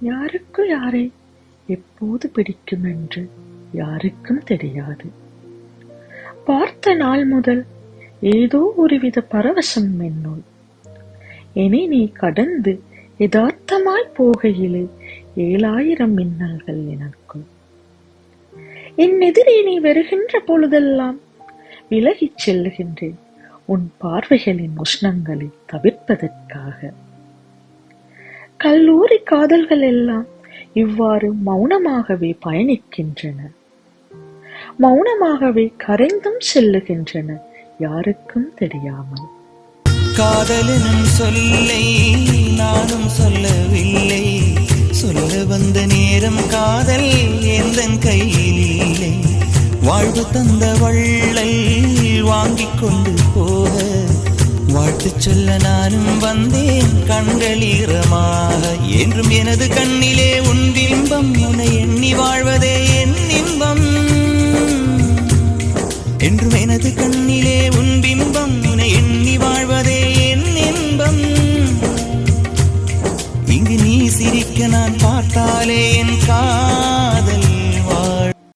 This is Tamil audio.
யாருக்கு யாரை எப்போது பிடிக்கும் என்று யாருக்கும் தெரியாது. பார்த்த நாள் முதல் ஏதோ ஒருவித பரவசம் என்னுள். இனி நீ கடந்து யதார்த்தமாய் போகையிலே ஏழாயிரம் மின்னல்கள் எனக்குள். என் எதிரே நீ வருகின்ற பொழுதெல்லாம் விலகிச் செல்லுகின்றேன். உன் பார்வைகளின் உஷ்ணங்களை தவிர்ப்பதற்காக. கல்லூரி காதல்கள் எல்லாம் இவ்வாறு மௌனமாகவே பயணிக்கின்றன. மௌனமாகவே கரைந்தும் செல்லுகின்றன. யாருக்கும் தெரியாமல். காதலனும் சொல்லை நானும் சொல்லவில்லை. சொல்ல வந்த நேரம் காதல் எந்த கையில் இல்லை. வாழ்வு தந்த வள்ளல் வாங்கிக் கொண்டு வாழ்த்து சொல்ல நானும் வந்தேன் கண்கள் ஈரமாக. என்றும் எனது கண்ணிலே உன் பிம்பம் உன்னை எண்ணி வாழ்வதே என் இன்பம். என்றும் எனது கண்ணிலே உன் பிம்பம் உன்னை எண்ணி வாழ்வதே என் இன்பம். இங்கு நீ சிரிக்க நான் பார்த்தாலே என் கா